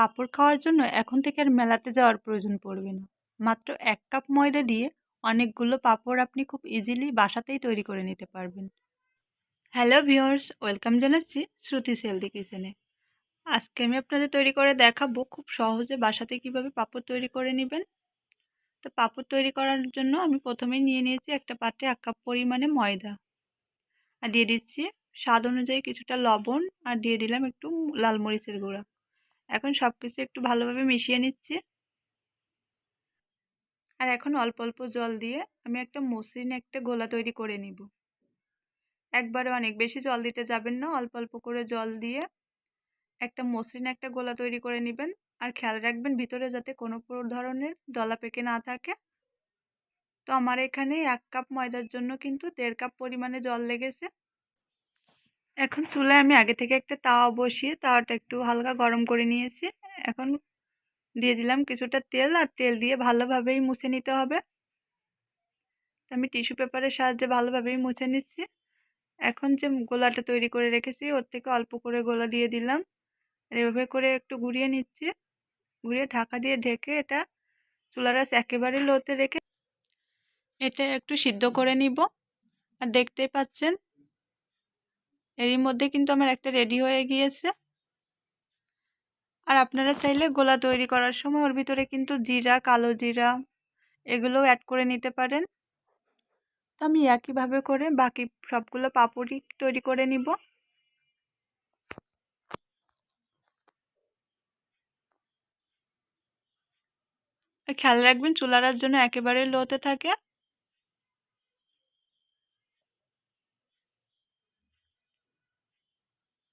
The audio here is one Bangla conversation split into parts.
পাঁপড় খাওয়ার জন্য এখন থেকে আর মেলাতে যাওয়ার প্রয়োজন পড়বে না। মাত্র এক কাপ ময়দা দিয়ে অনেকগুলো পাঁপড় আপনি খুব ইজিলি বাসাতেই তৈরি করে নিতে পারবেন। হ্যালো ভিওর্স ওয়েলকাম জানাচ্ছি শ্রুতি সেলদি কিচেনে। আজকে আমি আপনাদের তৈরি করে দেখাবো খুব সহজে বাসাতে কীভাবে পাঁপড় তৈরি করে নেবেন। তো পাঁপড় তৈরি করার জন্য আমি প্রথমেই নিয়ে নিয়েছি একটা পাটে এক কাপ পরিমাণে ময়দা। আর দিয়ে দিচ্ছি স্বাদ অনুযায়ী কিছুটা লবণ আর দিয়ে দিলাম একটু লাল মরিচের গুঁড়া। এখন সব কিছু একটু ভালোভাবে মিশিয়ে নিচ্ছি। আর এখন অল্প অল্প জল দিয়ে আমি একটা মসৃণ একটা গোলা তৈরি করে নিব। একবারে অনেক বেশি জল দিতে যাবেন না, অল্প অল্প করে জল দিয়ে একটা মসৃণ একটা গোলা তৈরি করে নেবেন। আর খেয়াল রাখবেন ভিতরে যাতে কোনো ধরনের দলা পেকে না থাকে। তো আমার এখানে এক কাপ ময়দার জন্য কিন্তু দেড় কাপ পরিমাণে জল লেগেছে। এখন চুলায় আমি আগে থেকে একটা তাওয়া বসিয়ে তাওয়াটা একটু হালকা গরম করে নিয়েছি। এখন দিয়ে দিলাম কিছুটা তেল আর তেল দিয়ে ভালোভাবেই মুছে নিতে হবে। আমি টিস্যু পেপারের সাহায্যে ভালোভাবেই মুছে নিচ্ছি। এখন যে গোলাটা তৈরি করে রেখেছি ওর থেকে অল্প করে গোলা দিয়ে দিলাম। আর এভাবে করে একটু ঘুরিয়ে নিচ্ছি। ঘুরিয়ে ঢাকা দিয়ে ঢেকে এটা চুলার একেবারে লোতে রেখে এটা একটু সিদ্ধ করে নিব। আর দেখতেই পাচ্ছেন এরই মধ্যে কিন্তু আমার একটা রেডি হয়ে গিয়েছে। আর আপনারা চাইলে গোলা তৈরি করার সময় ওর ভিতরে কিন্তু জিরা, কালো জিরা এগুলোও অ্যাড করে নিতে পারেন। তো আমি একইভাবে করে বাকি সবগুলো পাপড়ি তৈরি করে নিব। খেয়াল রাখবেন চুলারার জন্য একেবারে লোতে থাকে।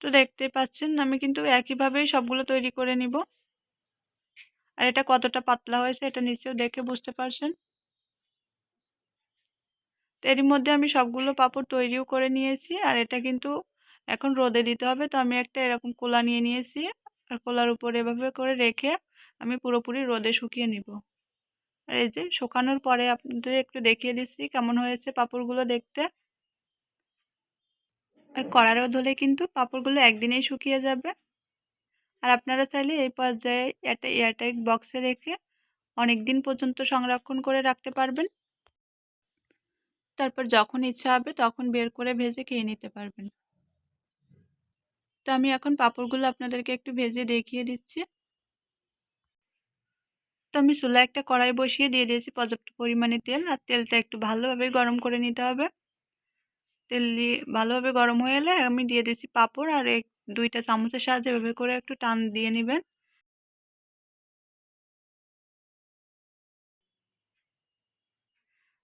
তো দেখতে পাচ্ছেন, আমি কিন্তু একইভাবেই সবগুলো তৈরি করে নিব। আর এটা কতটা পাতলা হয়েছে এটা নিশ্চয় দেখে বুঝতে পারছেন। এরই মধ্যে আমি সবগুলো পাপড় তৈরিও করে নিয়েছি, আর এটা কিন্তু এখন রোদে দিতে হবে, তো আমি একটা এরকম কোলা নিয়ে নিয়েছি। আর কোলার উপর এভাবে করে রেখে আমি পুরোপুরি রোদে শুকিয়ে নিব। আর এই যে শুকানোর পরে আপনাদের একটু দেখিয়ে দিচ্ছি কেমন হয়েছে পাপড়গুলো দেখতে। আর কড়ারও ধুলে কিন্তু পাঁপড়গুলো একদিনেই শুকিয়ে যাবে। আর আপনারা চাইলে এই পর্যায়ে একটা এয়ারটাইট বক্সে রেখে অনেক দিন পর্যন্ত সংরক্ষণ করে রাখতে পারবেন। তারপর যখন ইচ্ছা হবে তখন বের করে ভেজে খেয়ে নিতে পারবেন। তো আমি এখন পাঁপড়গুলো আপনাদেরকে একটু ভেজে দেখিয়ে দিচ্ছি। তো আমি চুলা একটা কড়াই বসিয়ে দিয়ে দিয়েছি পর্যাপ্ত পরিমাণে তেল। আর তেলটা একটু ভালোভাবে গরম করে নিতে হবে। তেল দিয়ে ভালোভাবে গরম হয়ে এলে আমি দিয়ে দিচ্ছি পাঁপড় আর এক, দুইটা চামচের সাহায্যে এভাবে করে একটু টান দিয়ে নেবেন।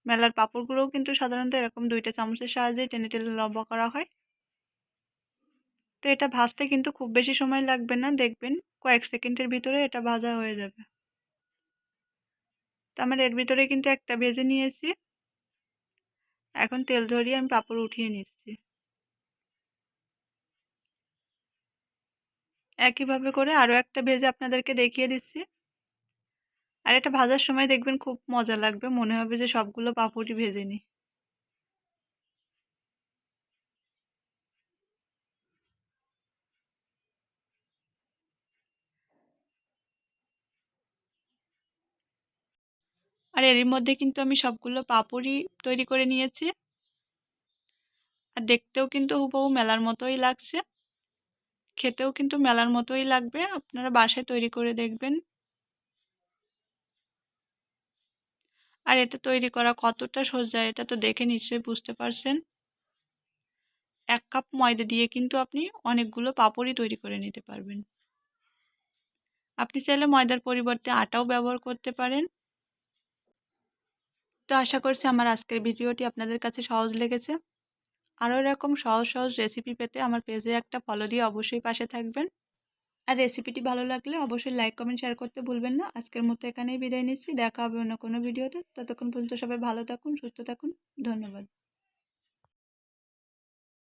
মেলার পাঁপড়গুলোও কিন্তু সাধারণত এরকম দুইটা চামচের সাহায্যে টেনে টেনে লম্বা করা হয়। তো এটা ভাজতে কিন্তু খুব বেশি সময় লাগবে না, দেখবেন কয়েক সেকেন্ডের ভিতরে এটা ভাজা হয়ে যাবে। তো আমার এর ভিতরে কিন্তু একটা ভেজে নিয়েছি। এখন তেল ধরিয়ে আমি পাঁপড় উঠিয়ে নিচ্ছি। একইভাবে করে আরও একটা ভেজে আপনাদেরকে দেখিয়ে দিচ্ছি। আর এটা ভাজার সময় দেখবেন খুব মজা লাগবে। মনে হবে যে সবগুলো পাঁপড়ই ভেজে নিই আর এর মধ্যে কিন্তু আমি সবগুলো পাঁপড়ই তৈরি করে নিয়েছি। আর দেখতেও কিন্তু হুবহু মেলার মতোই লাগছে। খেতেও কিন্তু মেলার মতোই লাগবে। আপনারা বাসায় তৈরি করে দেখবেন। আর এটা তৈরি করা কতটা সোজা, এটা তো দেখে নিশ্চয়ই বুঝতে পারছেন। এক কাপ ময়দা দিয়ে কিন্তু আপনি অনেকগুলো পাপড়ই তৈরি করে নিতে পারবেন। আপনি চাইলে ময়দার পরিবর্তে আটাও ব্যবহার করতে পারেন। তো আশা করছি আমার আজকের ভিডিওটি আপনাদের কাছে সহজ লেগেছে। আরও এরকম সহজ সহজ রেসিপি পেতে আমার পেজে একটা ফলো দিয়ে অবশ্যই পাশে থাকবেন। আর রেসিপিটি ভালো লাগলে অবশ্যই লাইক কমেন্ট শেয়ার করতে ভুলবেন না। আজকের মতো এখানেই বিদায় নিচ্ছি। দেখা হবে অন্য কোনো ভিডিওতে। ততক্ষণ পর্যন্ত সবাই ভালো থাকুন, সুস্থ থাকুন। ধন্যবাদ।